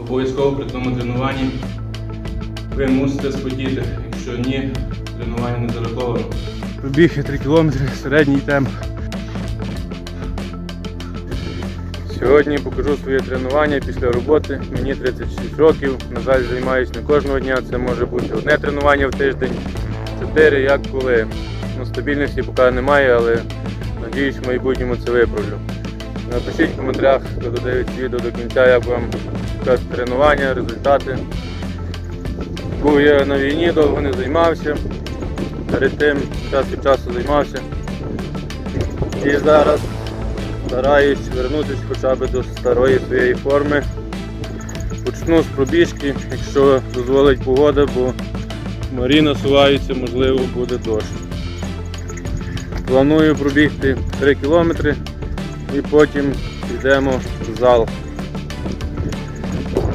Обов'язково при тому тренуванні ви мусите спотіти. Якщо ні, тренування не зараховано. Пробіг я 3 кілометри, середній темп. Сьогодні покажу своє тренування після роботи. Мені 36 років. На жаль, займаюся не кожного дня. Це може бути одне тренування в тиждень, чотири, як коли. Ну, стабільності поки немає, але надіюсь, в майбутньому це виправлю. Напишіть в коментарях, хто відео до кінця, як вам як тренування, результати. Був я на війні, довго не займався. Перед тим час від часу займався. І зараз стараюсь вернутися хоча б до старої своєї форми. Почну з пробіжки, якщо дозволить погода, бо морі насуваються, можливо буде дощ. Планую пробігти 3 кілометри і потім йдемо в зал.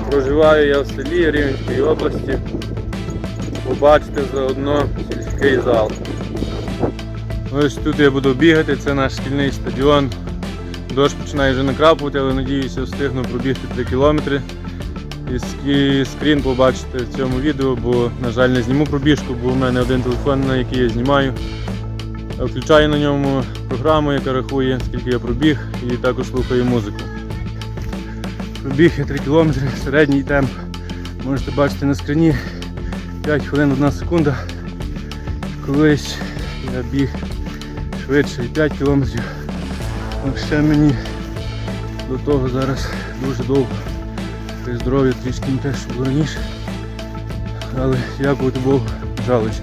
Проживаю я в селі Рівненської області. Побачите заодно сільський зал. Ось тут я буду бігати, це наш шкільний стадіон. Дощ починає вже накрапувати, але надіюся встигну пробігти 3 кілометри. І скрін побачите в цьому відео, бо, на жаль, не зніму пробіжку, бо в мене один телефон, на який я знімаю. Включаю на ньому програму, яка рахує, скільки я пробіг, і також слухаю музику. Пробіг я 3 кілометри, середній темп. Можете бачити на скрині 5 хвилин 1 секунда. Колись я біг швидше 5 кілометрів. Ну, ще мені до того зараз дуже довго. При здоров'я трішки не те, що було раніше. Але дякувати Богу, жалуюсь.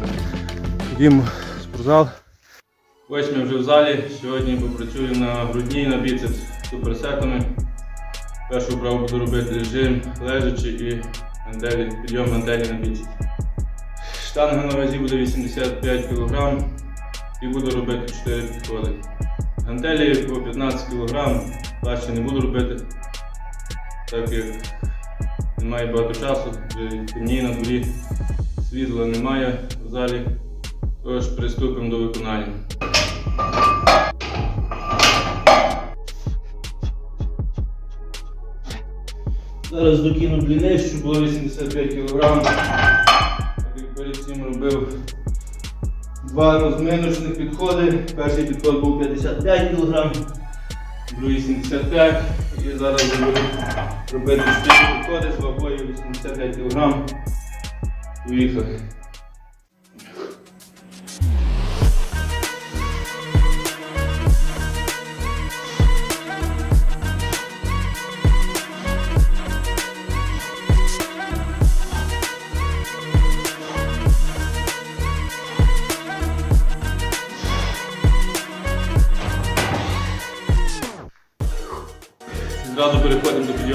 Ходімо в спортзал. Ось ми вже в залі. Сьогодні попрацюю на грудні і на біцепс суперсетами. Першу вправу буду робити режим лежачи і гантелі, підйом гантелі на біцепс. Штанга на вазі буде 85 кг і буду робити 4 підходи. Гантелі по 15 кг, важче не буду робити, так як немає багато часу, темніє на дворі, світла немає в залі, тож приступимо до виконання. Зараз докину длини, щоб було 85 кг. Перед цим робив два розминочних підходи. Перший підход був 55 кг, другий 75 І зараз буду робити 4 підходи з вагою 85 кг. Поїхали.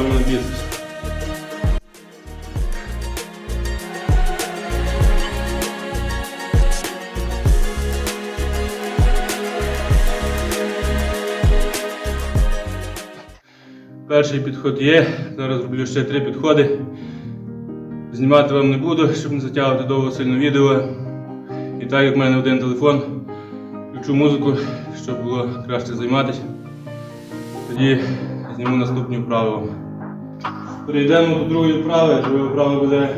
На біцепс. Перший підход є. Зараз роблю ще три підходи. Знімати вам не буду, щоб не затягувати довго сильно відео. І так як в мене один телефон, включу музику, щоб було краще займатися. Тоді зніму наступні вправи. Перейдемо до другої вправи. Друга вправа буде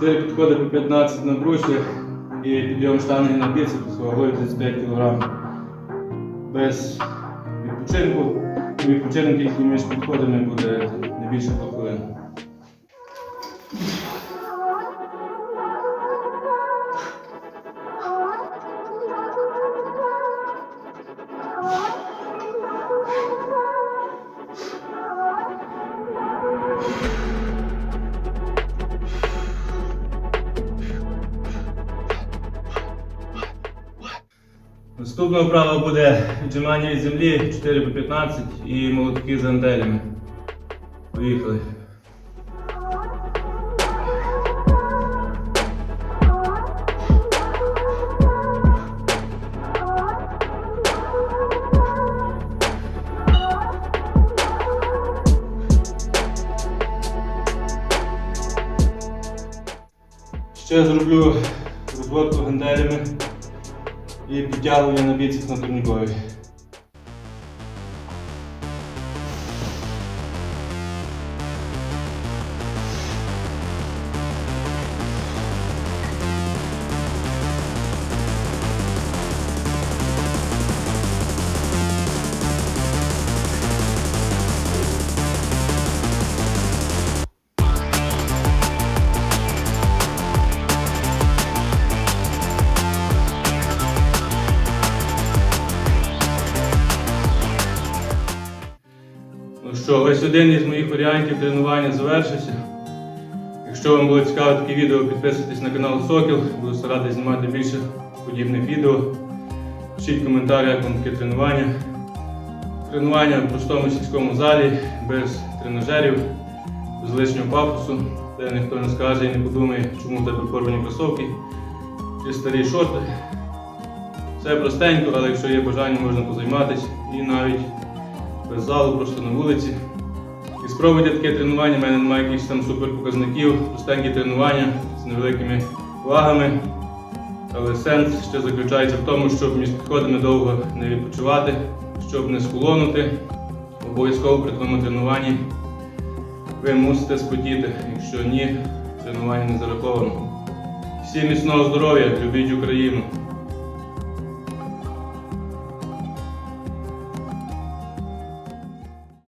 4 підходи по 15 на брусьях і підйом штанги на біцепс з вагою 35 кг. Без відпочинку. Відпочинок який між підходами буде не більше 2 хвилин. Наступна вправа буде віджимання від землі 4 по 15 і молотки з гантелями. Поїхали. Ще зроблю розводку гантелями і підтягування на біцепс на турнікові. що, ось один із моїх варіантів тренування завершився. Якщо вам було цікаво таке відео, підписуйтесь на канал Сокіл, буду старатися знімати більше подібних відео. Пишіть коментарі, як вам таке тренування. Тренування в простому сільському залі, без тренажерів, без лишнього пафосу, де ніхто не скаже і не подумає, чому в тебе порвані кросовки чи старі шорти. Все простенько, але якщо є бажання, можна позайматися і навіть без залу, просто на вулиці. І спробуйте таке тренування, в мене немає якихось там суперпоказників, простенькі тренування з невеликими вагами. Але сенс ще заключається в тому, щоб між підходами довго не відпочивати, щоб не схолонути. Обов'язково при тому тренуванні ви мусите спотіти, якщо ні, тренування не зараховано. Всім міцного здоров'я, любіть Україну!